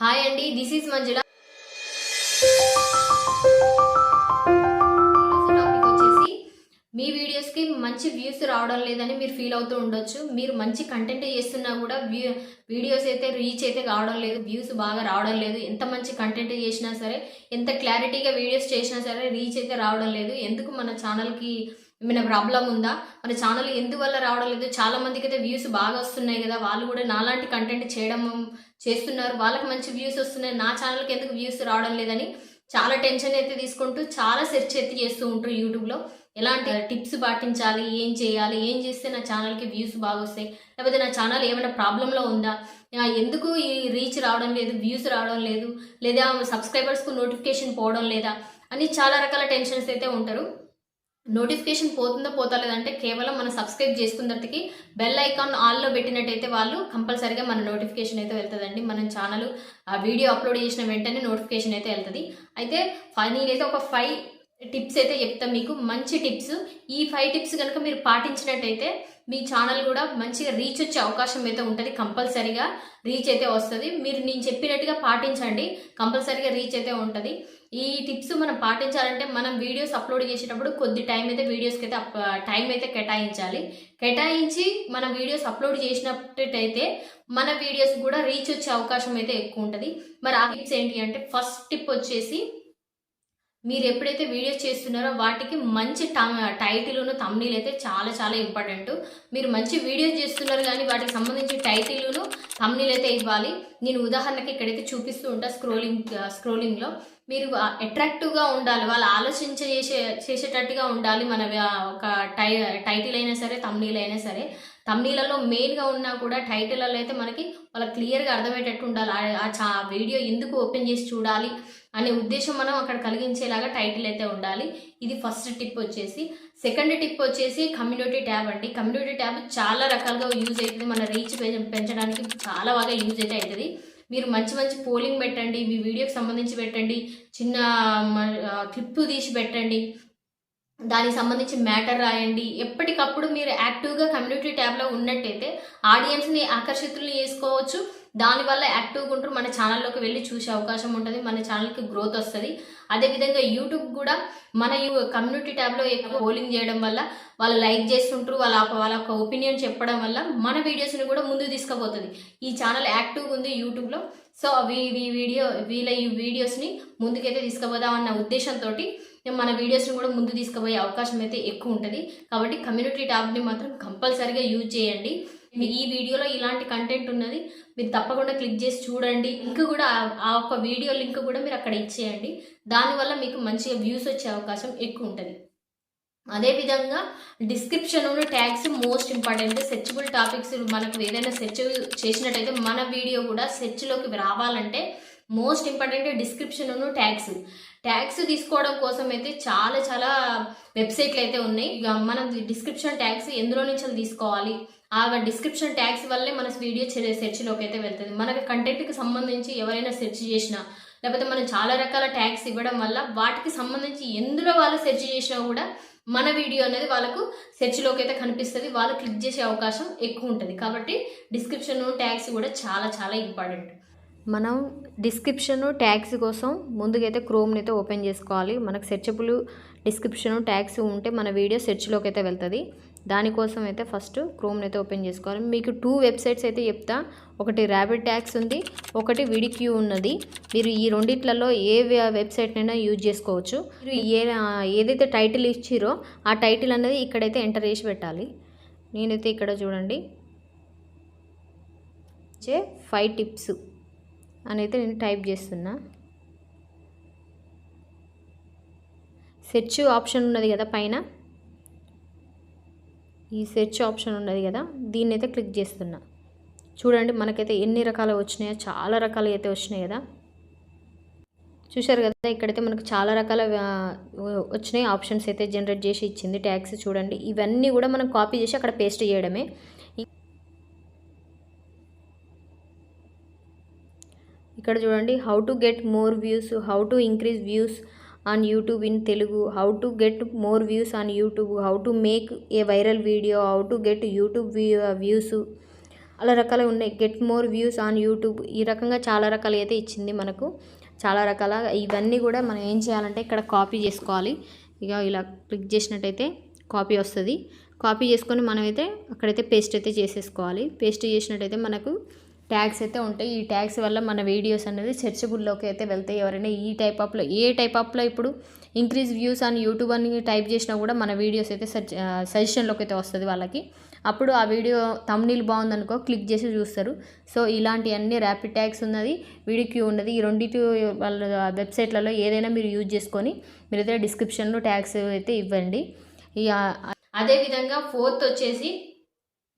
Hi అండి this is మంజుల. మీ వీడియోస్కి మంచి వ్యూస్ రావడం లేదని మీరు ఫీల్ అవుతూ ఉండొచ్చు. మీరు మంచి కంటెంట్ చేస్తున్నా కూడా వ్యూ వీడియోస్ అయితే రీచ్ అయితే కావడం లేదు వ్యూస్ బాగా రావడం లేదు. ఎంత మంచి కంటెంట్ చేసినా సరే ఎంత క్లారిటీగా వీడియోస్ చేసినా సరే రీచ్ అయితే రావడం లేదు. ఎందుకు మన ఛానల్కి ఏమైనా ప్రాబ్లం ఉందా? మన ఛానల్ ఎందువల్ల రావడం లేదు? చాలా మందికి అయితే వ్యూస్ బాగా వస్తున్నాయి కదా. వాళ్ళు కూడా నాలాంటి కంటెంట్ చేయడం చేస్తున్నారు. వాళ్ళకి మంచి వ్యూస్ వస్తున్నాయి. నా ఛానల్కి ఎందుకు వ్యూస్ రావడం లేదని చాలా టెన్షన్ అయితే తీసుకుంటూ చాలా సెర్చ్ అయితే చేస్తూ ఉంటారు యూట్యూబ్లో ఎలాంటి టిప్స్ పాటించాలి? ఏం చేయాలి? ఏం చేస్తే నా ఛానల్కి వ్యూస్ బాగా వస్తాయి లేకపోతే నా ఛానల్ ఏమైనా ప్రాబ్లంలో ఉందా? ఎందుకు ఈ రీచ్ రావడం లేదు? వ్యూస్ రావడం లేదు? లేదా సబ్స్క్రైబర్స్కు నోటిఫికేషన్ పోవడం లేదా? అని చాలా రకాల టెన్షన్స్ అయితే ఉంటారు. నోటిఫికేషన్ పోతుందో పోతలేదంటే కేవలం మనం సబ్స్క్రైబ్ చేసుకున్న తర్వాతకి బెల్ ఐకాన్ ఆల్లో పెట్టినట్టయితే వాళ్ళు కంపల్సరీగా మన నోటిఫికేషన్ అయితే వెళ్తుందండి. మనం ఛానల్ ఆ వీడియో అప్లోడ్ చేసిన వెంటనే నోటిఫికేషన్ అయితే వెళ్తుంది. అయితే ఫై- నేనైతే ఒక ఫైవ్ టిప్స్ అయితే చెప్తాం మీకు. మంచి టిప్స్ ఈ ఫైవ్ టిప్స్ కనుక మీరు పాటించినట్టయితే మీ ఛానల్ కూడా మంచిగా రీచ్ వచ్చే అవకాశం అయితే ఉంటుంది కంపల్సరీగా. రీచ్ అయితే వస్తుంది. మీరు నేను చెప్పినట్టుగా పాటించండి. కంపల్సరీగా రీచ్ అయితే ఉంటుంది. ఈ టిప్స్ మనం పాటించాలంటే మనం వీడియోస్ అప్లోడ్ చేసేటప్పుడు కొద్ది టైం అయితే వీడియోస్కి అయితే అప్- టైం అయితే కేటాయించాలి. కేటాయించి మన వీడియోస్ అప్లోడ్ చేసినట్టయితే మన వీడియోస్ కూడా రీచ్ వచ్చే అవకాశం అయితే ఎక్కువ ఉంటుంది. మరి ఆ టిప్స్ ఏంటి అంటే ఫస్ట్ టిప్ వచ్చేసి మీరు ఎప్పుడైతే వీడియోస్ చేస్తున్నారో వాటికి మంచి టైటిల్ను తమ్నీల్ అయితే చాలా చాలా ఇంపార్టెంట్ మీరు మంచి వీడియోస్ చేస్తున్నారు కానీ వాటికి సంబంధించి టైటిల్ను తమ్నీల్ అయితే ఇవ్వాలి. నేను ఉదాహరణకి ఇక్కడైతే చూపిస్తూ ఉంటా స్క్రోలింగ్ స్క్రోలింగ్లో మీరు అట్రాక్టివ్గా ఉండాలి. వాళ్ళు ఆలోచించ చేసే చేసేటట్టుగా ఉండాలి. మన ఒక టై టైటిల్ అయినా సరే తమ్నీల్ అయినా సరే. తమ్నీలలో మెయిన్గా ఉన్నా కూడా టైటిల్లో అయితే మనకి వాళ్ళ క్లియర్గా అర్థమయ్యేటట్టు ఉండాలి. ఆ- ఆ చా వీడియో ఎందుకు ఓపెన్ చేసి చూడాలి అనే ఉద్దేశం మనం అక్కడ కలిగించేలాగా టైటిల్ అయితే ఉండాలి. ఇది ఫస్ట్ టిప్ వచ్చేసి. సెకండ్ టిప్ వచ్చేసి కమ్యూనిటీ ట్యాబ్ అండి. కమ్యూనిటీ ట్యాబ్ చాలా రకాలుగా యూజ్ అవుతుంది. మన రీచ్ పెంచడానికి చాలా బాగా యూజ్ అయితే అవుతుంది. మీరు మంచి మంచి పోలింగ్ పెట్టండి. మీ వీడియోకి సంబంధించి పెట్టండి. చిన్న క్లిప్ తీసి పెట్టండి. దానికి సంబంధించి మ్యాటర్ రాయండి. ఎప్పటికప్పుడు మీరు యాక్టివ్గా కమ్యూనిటీ ట్యాబ్లో ఉన్నట్టయితే ఆడియన్స్ని ఆకర్షితులు చేసుకోవచ్చు. దానివల్ల యాక్టివ్గా ఉంటారు మన ఛానల్లోకి వెళ్ళి చూసే అవకాశం ఉంటుంది. మన ఛానల్కి గ్రోత్ వస్తుంది. అదేవిధంగా యూట్యూబ్ కూడా మన యూ- కమ్యూనిటీ ట్యాబ్లో ఎక్కువ పోలింగ్ చేయడం వల్ల వాళ్ళు లైక్ చేస్తుంటారు వాళ్ళ వాళ్ళ యొక్క ఒపీనియన్ చెప్పడం వల్ల మన వీడియోస్ని కూడా ముందుకు తీసుకుపోతుంది. ఈ ఛానల్ యాక్టివ్గా ఉంది యూట్యూబ్లో. సో అవి ఈ వీడియో వీళ్ళ ఈ వీడియోస్ని ముందుకైతే తీసుకుపోదామన్న ఉద్దేశంతో మన వీడియోస్ని కూడా ముందు తీసుకుపోయే అవకాశం అయితే ఎక్కువ ఉంటుంది. కాబట్టి కమ్యూనిటీ ట్యాబ్ని మాత్రం కంపల్సరీగా యూజ్ చేయండి. ఈ వీడియోలో ఇలాంటి కంటెంట్ ఉన్నది మీరు తప్పకుండా క్లిక్ చేసి చూడండి. లింక్ కూడా ఆ- ఒక్క వీడియో లింక్ కూడా మీరు అక్కడ ఇచ్చేయండి. దానివల్ల మీకు మంచిగా వ్యూస్ వచ్చే అవకాశం ఎక్కువ ఉంటుంది. అదేవిధంగా description tags most important searchable topics మనకు ఏదైనా సెర్చ్ చేసినట్టయితే మన వీడియో కూడా సెర్చ్లోకి రావాలంటే most important description tags tax తీసుకోవడం కోసం అయితే చాలా చాలా వెబ్సైట్లు అయితే ఉన్నాయి. మనం డిస్క్రిప్షన్ ట్యాక్స్ ఎందులో నుంచి తీసుకోవాలి? ఆ డిస్క్రిప్షన్ ట్యాక్స్ వల్లే మన వీడియో సెర్చ్లోకి అయితే వెళ్తుంది. మనకి కంటెంట్కి సంబంధించి ఎవరైనా సెర్చ్ చేసినా లేకపోతే మనం చాలా రకాల ట్యాక్స్ ఇవ్వడం వల్ల వాటికి సంబంధించి ఎందులో వాళ్ళు సెర్చ్ చేసినా కూడా మన వీడియో అనేది వాళ్ళకు సెర్చ్లోకి అయితే కనిపిస్తుంది. వాళ్ళు క్లిక్ చేసే అవకాశం ఎక్కువ ఉంటుంది. కాబట్టి డిస్క్రిప్షన్ ట్యాక్స్ కూడా చాలా చాలా ఇంపార్టెంట్. మనం డిస్క్రిప్షన్ ట్యాగ్స్ కోసం ముందుకైతే క్రోమ్ని అయితే ఓపెన్ చేసుకోవాలి. మనకు సెర్చబుల్ డిస్క్రిప్షన్ ట్యాగ్స్ ఉంటే మన వీడియో సెర్చ్లోకి అయితే వెళ్తుంది. దానికోసం అయితే ఫస్ట్ క్రోమ్ని అయితే ఓపెన్ చేసుకోవాలి. మీకు టూ వెబ్సైట్స్ అయితే చెప్తా. ఒకటి ర్యాబిడ్ ట్యాక్స్ ఉంది ఒకటి విడిక్యూ ఉన్నది. మీరు ఈ రెండిట్లలో ఏ వెబ్సైట్నైనా యూజ్ చేసుకోవచ్చు. మీరు ఏ ఏదైతే టైటిల్ ఇచ్చిరో ఆ టైటిల్ అనేది ఇక్కడైతే ఎంటర్ చేసి పెట్టాలి. నేనైతే ఇక్కడ చూడండి. చే ఫైవ్ టిప్స్. అని అయితే నేను టైప్ చేస్తున్నా. సెర్చ్ ఆప్షన్ ఉన్నది కదా పైన? ఈ సెర్చ్ ఆప్షన్ ఉన్నది కదా? దీన్ని అయితే క్లిక్ చేస్తున్నా. చూడండి మనకైతే ఎన్ని రకాలు వచ్చినాయో చాలా రకాలు అయితే వచ్చినాయి కదా? చూశారు కదా ఇక్కడైతే మనకు చాలా రకాల వచ్చినాయి. ఆప్షన్స్ అయితే జనరేట్ చేసి ఇచ్చింది ట్యాక్స్ చూడండి. ఇవన్నీ కూడా మనం కాపీ చేసి అక్కడ పేస్ట్ చేయడమే. ఇక్కడ చూడండి how to get more views how to increase views on YouTube in Telugu how to get more views on YouTube how to make a viral video how to get YouTube views అలా రకాలు ఉన్నాయి. Get more views on YouTube ఈ రకంగా చాలా రకాలు అయితే ఇచ్చింది మనకు. చాలా రకాల ఇవన్నీ కూడా మనం ఏం చేయాలంటే ఇక్కడ కాపీ చేసుకోవాలి. ఇక ఇలా క్లిక్ చేసినట్టయితే కాపీ వస్తుంది. కాపీ చేసుకొని మనమైతే అక్కడైతే పేస్ట్ అయితే చేసేసుకోవాలి. పేస్ట్ చేసినట్టయితే మనకు ట్యాగ్స్ అయితే ఉంటాయి. ఈ ట్యాగ్స్ వల్ల మన వీడియోస్ అనేది సెర్చబుల్లోకి అయితే వెళ్తాయి. ఎవరైనా ఈ టైప్ ఆఫ్లో ఏ టైప్ ఆఫ్లో ఇప్పుడు ఇంక్రీజ్ వ్యూస్ అని యూట్యూబ్ అని టైప్ చేసినా కూడా మన వీడియోస్ అయితే సెర్చ్ సజెషన్లోకి అయితే వస్తుంది వాళ్ళకి. అప్పుడు ఆ వీడియో తమ్నీల్ బాగుందనుకో క్లిక్ చేసి చూస్తారు. సో ఇలాంటి అన్ని ర్యాపిడ్ ట్యాగ్స్ ఉన్నది వీడియో క్యూ ఉన్నది. ఈ రెండింటి వాళ్ళ వెబ్సైట్లలో ఏదైనా మీరు యూజ్ చేసుకొని మీరైతే డిస్క్రిప్షన్లో ట్యాగ్స్ అయితే ఇవ్వండి. అదేవిధంగా ఫోర్త్ వచ్చేసి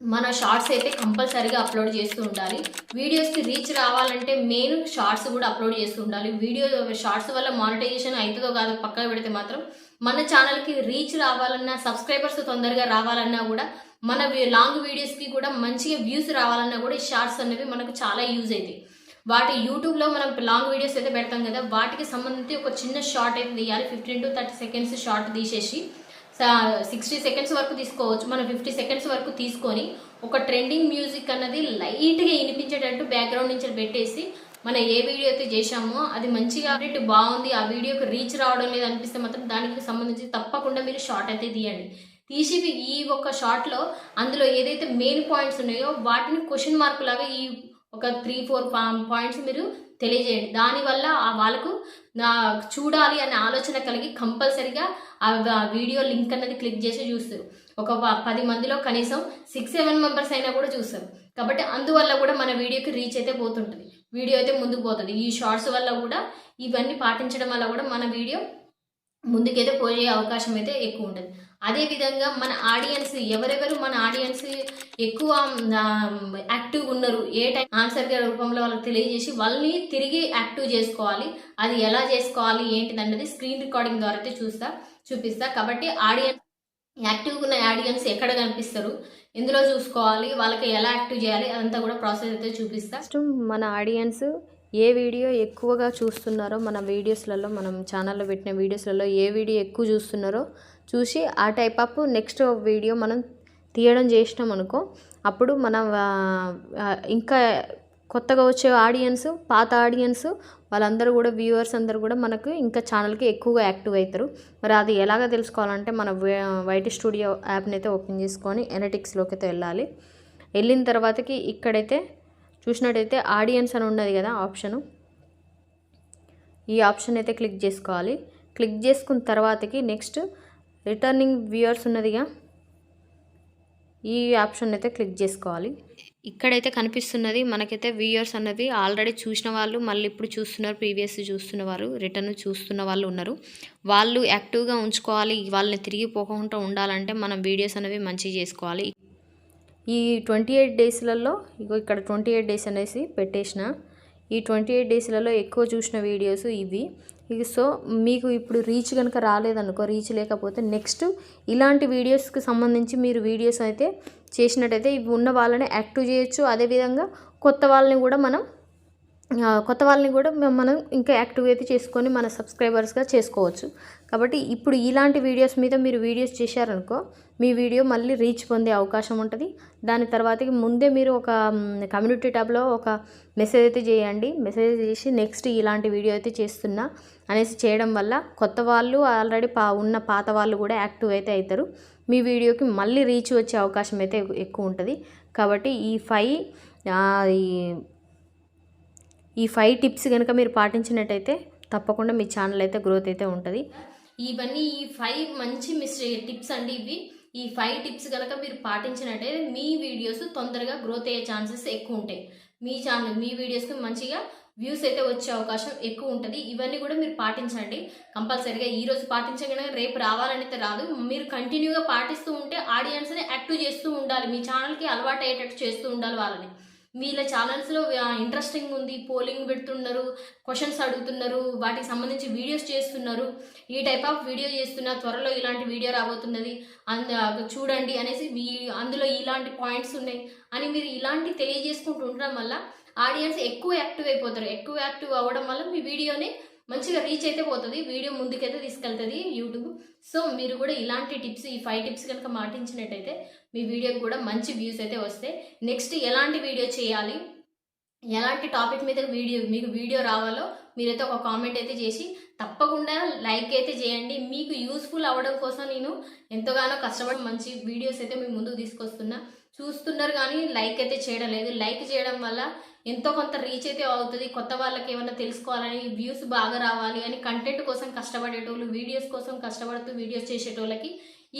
మన షార్ట్స్ అయితే కంపల్సరీగా అప్లోడ్ చేస్తూ ఉండాలి. వీడియోస్కి రీచ్ రావాలంటే మెయిన్ షార్ట్స్ కూడా అప్లోడ్ చేస్తూ ఉండాలి. వీడియో షార్ట్స్ వల్ల మానిటైజేషన్ అవుతుందో కాదో పక్కన పెడితే మాత్రం మన ఛానల్కి రీచ్ రావాలన్నా సబ్స్క్రైబర్స్ తొందరగా రావాలన్నా కూడా మన లాంగ్ వీడియోస్కి కూడా మంచిగా వ్యూస్ రావాలన్నా కూడా ఈ షార్ట్స్ అనేవి మనకు చాలా యూజ్ అవుతాయి వాటి యూట్యూబ్లో మనం లాంగ్ వీడియోస్ అయితే పెడతాం కదా వాటికి సంబంధించి ఒక చిన్న షార్ట్ అయితే తీయాలి. Fifteen to thirty seconds short తీసేసి సిక్స్టీ సెకండ్స్ వరకు తీసుకోవచ్చు. మనం ఫిఫ్టీ సెకండ్స్ వరకు తీసుకొని ఒక ట్రెండింగ్ మ్యూజిక్ అన్నది లైట్గా వినిపించేటట్టు బ్యాక్గ్రౌండ్ నుంచి పెట్టేసి మనం ఏ వీడియో అయితే చేశామో అది మంచిగా అప్డేట్ బాగుంది ఆ వీడియోకి రీచ్ రావడం లేదు అనిపిస్తే మాత్రం దానికి సంబంధించి తప్పకుండా మీరు షార్ట్ అయితే తీయండి. తీసి ఈ ఒక్క షార్ట్లో అందులో ఏదైతే మెయిన్ పాయింట్స్ ఉన్నాయో వాటిని క్వశ్చన్ మార్క్ లాగా ఈ ఒక త్రీ ఫోర్ పాయింట్స్ మీరు తెలియజేయండి. దానివల్ల ఆ వాళ్ళకు నా చూడాలి అనే ఆలోచన కలిగి కంపల్సరిగా ఆ వీడియో లింక్ అన్నది క్లిక్ చేసి చూస్తారు. ఒక పది మందిలో కనీసం సిక్స్ సెవెన్ మెంబర్స్ అయినా కూడా చూస్తారు. కాబట్టి అందువల్ల కూడా మన వీడియోకి రీచ్ అయితే పోతుంటుంది. వీడియో అయితే ముందుకు పోతుంది. ఈ షార్ట్స్ వల్ల కూడా ఇవన్నీ పాటించడం వల్ల కూడా మన వీడియో ముందుకైతే పోయే అవకాశం అయితే ఎక్కువ ఉంటుంది. అదేవిధంగా మన ఆడియన్స్ ఎవరెవరు మన ఆడియన్స్ ఎక్కువ యాక్టివ్ ఉన్నారు ఏ టైం ఆన్సర్ రూపంలో వాళ్ళకి తెలియజేసి వాళ్ళని తిరిగి యాక్టివ్ చేసుకోవాలి. అది ఎలా చేసుకోవాలి ఏంటిదన్నది స్క్రీన్ రికార్డింగ్ ద్వారా అయితే చూస్తా చూపిస్తా. కాబట్టి ఆడియన్స్ యాక్టివ్గా ఉన్న ఆడియన్స్ ఎక్కడ కనిపిస్తారు ఎందులో చూసుకోవాలి వాళ్ళకి ఎలా యాక్టివ్ చేయాలి అదంతా కూడా ప్రాసెస్ అయితే చూపిస్తా. మన ఆడియన్స్ ఏ వీడియో ఎక్కువగా చూస్తున్నారో మన వీడియోస్లలో మనం ఛానల్లో పెట్టిన వీడియోస్లలో ఏ వీడియో ఎక్కువ చూస్తున్నారో చూసి ఆ టైప్ ఆఫ్ నెక్స్ట్ వీడియో మనం తీయడం చేసినాం అనుకో అప్పుడు మనం ఇంకా కొత్తగా వచ్చే ఆడియన్స్ పాత ఆడియన్స్ వాళ్ళందరూ కూడా వ్యూవర్స్ అందరూ కూడా మనకు ఇంకా ఛానల్కి ఎక్కువగా యాక్టివ్ అవుతారు మరి అది ఎలాగ తెలుసుకోవాలంటే మన వైట్ స్టూడియో యాప్ని అయితే ఓపెన్ చేసుకొని ఎనటిక్స్లోకి అయితే వెళ్ళాలి. వెళ్ళిన తర్వాతకి ఇక్కడైతే చూసినట్టయితే ఆడియన్స్ అని ఉన్నది కదా ఆప్షను ఈ ఆప్షన్ అయితే క్లిక్ చేసుకోవాలి. క్లిక్ చేసుకున్న తర్వాతకి నెక్స్ట్ రిటర్నింగ్ వ్యూవర్స్ ఉన్నదిగా ఈ ఆప్షన్ అయితే క్లిక్ చేసుకోవాలి. ఇక్కడైతే కనిపిస్తున్నది మనకైతే వ్యూయర్స్ అన్నది ఆల్రెడీ చూసిన వాళ్ళు మళ్ళీ ఇప్పుడు చూస్తున్నారు ప్రీవియస్ చూస్తున్న వారు రిటర్న్ చూస్తున్న వాళ్ళు ఉన్నారు. వాళ్ళు యాక్టివ్గా ఉంచుకోవాలి వాళ్ళని తిరిగి పోకుండా ఉండాలంటే మనం వీడియోస్ అనేవి మంచిగా చేసుకోవాలి. ఈ ట్వంటీ ఎయిట్ డేస్లలో ఇగో ఇక్కడ ట్వంటీ ఎయిట్ డేస్ అనేసి పెట్టేసిన. ఈ ట్వంటీ ఎయిట్ డేస్లలో ఎక్కువ చూసిన వీడియోస్ ఇవి. సో మీకు ఇప్పుడు రీచ్ కనుక రాలేదనుకో రీచ్ లేకపోతే నెక్స్ట్ ఇలాంటి వీడియోస్కి సంబంధించి మీరు వీడియోస్ అయితే చేసినట్టయితే ఇవి ఉన్న వాళ్ళని యాక్టివ్ చేయొచ్చు. అదేవిధంగా కొత్త వాళ్ళని కూడా మనం కొత్త వాళ్ళని కూడా మనం ఇంకా యాక్టివ్ అయితే చేసుకొని మన సబ్స్క్రైబర్స్గా చేసుకోవచ్చు. కాబట్టి ఇప్పుడు ఇలాంటి వీడియోస్ మీద మీరు వీడియోస్ చేశారనుకో మీ వీడియో మళ్ళీ రీచ్ పొందే అవకాశం ఉంటుంది. దాని తర్వాతకి ముందే మీరు ఒక కమ్యూనిటీ ట్యాబ్లో ఒక మెసేజ్ అయితే చేయండి. మెసేజ్ చేసి నెక్స్ట్ ఇలాంటి వీడియో అయితే చేస్తున్నా అనేసి చేయడం వల్ల కొత్త వాళ్ళు ఆల్రెడీ పా ఉన్న పాత వాళ్ళు కూడా యాక్టివ్ అయితే అవుతారు. మీ వీడియోకి మళ్ళీ రీచ్ వచ్చే అవకాశం అయితే ఎక్కువ ఉంటుంది. కాబట్టి ఈ ఫైవ్ ఈ ఫైవ్ టిప్స్ కనుక మీరు పాటించినట్టయితే తప్పకుండా మీ ఛానల్ అయితే గ్రోత్ అయితే ఉంటుంది. ఇవన్నీ ఈ ఫైవ్ మంచి మిస్ టిప్స్ అండి ఇవి. ఈ ఫైవ్ టిప్స్ కనుక మీరు పాటించినట్టయితే మీ వీడియోస్ తొందరగా గ్రోత్ అయ్యే ఛాన్సెస్ ఎక్కువ ఉంటాయి. మీ ఛానల్ మీ వీడియోస్కి మంచిగా వ్యూస్ అయితే వచ్చే అవకాశం ఎక్కువ ఉంటుంది. ఇవన్నీ కూడా మీరు పాటించండి. కంపల్సరీగా ఈ రోజు పాటించగానే రేపు రావాలని అయితే రాదు. మీరు కంటిన్యూగా పాటిస్తూ ఉంటే ఆడియన్స్ని యాక్టివ్ చేస్తూ ఉండాలి. మీ ఛానల్కి అలవాటు అయ్యేటట్టు చేస్తూ ఉండాలి వాళ్ళని. వీళ్ళ ఛానల్స్లో ఇంట్రెస్టింగ్ ఉంది. పోలింగ్ పెడుతున్నారు క్వశ్చన్స్ అడుగుతున్నారు వాటికి సంబంధించి వీడియోస్ చేస్తున్నారు. ఈ టైప్ ఆఫ్ వీడియో చేస్తున్నా త్వరలో ఇలాంటి వీడియో రాబోతున్నది. అంద చూడండి అనేసి అందులో ఇలాంటి పాయింట్స్ ఉన్నాయి అని మీరు ఇలాంటి తెలియజేసుకుంటూ ఉండడం వల్ల ఆడియన్స్ ఎక్కువ యాక్టివ్ అయిపోతారు. ఎక్కువ యాక్టివ్ అవ్వడం వల్ల మీ వీడియోని మంచిగా రీచ్ అయితే పోతుంది వీడియో ముందుకైతే తీసుకెళ్తుంది యూట్యూబ్ సో మీరు కూడా ఇలాంటి టిప్స్ ఈ ఫైవ్ టిప్స్ కనుక మాటించినట్టయితే మీ వీడియోకి కూడా మంచి వ్యూస్ అయితే వస్తాయి. నెక్స్ట్ ఎలాంటి వీడియో చేయాలి? ఎలాంటి టాపిక్ మీద వీడియో మీకు వీడియో రావాలో మీరైతే ఒక కామెంట్ అయితే చేసి తప్పకుండా లైక్ అయితే చేయండి. మీకు యూస్ఫుల్ అవ్వడం కోసం నేను ఎంతగానో కష్టపడి మంచి వీడియోస్ అయితే మీ ముందుకు తీసుకొస్తున్నా. చూస్తున్నారు కానీ లైక్ అయితే చేయడం లేదు. లైక్ చేయడం వల్ల ఎంతో కొంత రీచ్ అయితే అవుతుంది. కొత్త వాళ్ళకి ఏమైనా తెలుసుకోవాలని వ్యూస్ బాగా రావాలి అని కంటెంట్ కోసం కష్టపడేటోళ్ళు వీడియోస్ కోసం కష్టపడుతూ వీడియోస్ చేసేటోళ్ళకి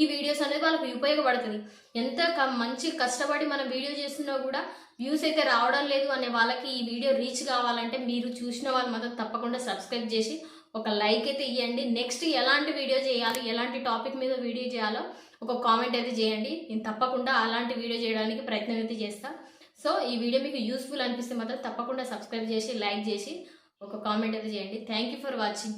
ఈ వీడియోస్ అనేది వాళ్ళకి ఉపయోగపడుతుంది. ఎంత మంచి కష్టపడి మనం వీడియో చేస్తున్నా కూడా వ్యూస్ అయితే రావడం లేదు అనే వాళ్ళకి ఈ వీడియో రీచ్ కావాలంటే మీరు చూసిన వాళ్ళు మాత్రం తప్పకుండా సబ్స్క్రైబ్ చేసి ఒక లైక్ అయితే ఇవ్వండి నెక్స్ట్ ఎలాంటి వీడియో చేయాలి ఎలాంటి టాపిక్ మీద వీడియో చేయాలో ఒక కామెంట్ అయితే చేయండి. నేను తప్పకుండా అలాంటి వీడియో చేయడానికి ప్రయత్నం అయితే చేస్తాను సో ఈ వీడియో మీకు యూస్ఫుల్ అనిపిస్తే మాత్రం తప్పకుండా సబ్స్క్రైబ్ చేసి లైక్ చేసి ఒక కామెంట్ అయితే చేయండి. Thank you for watching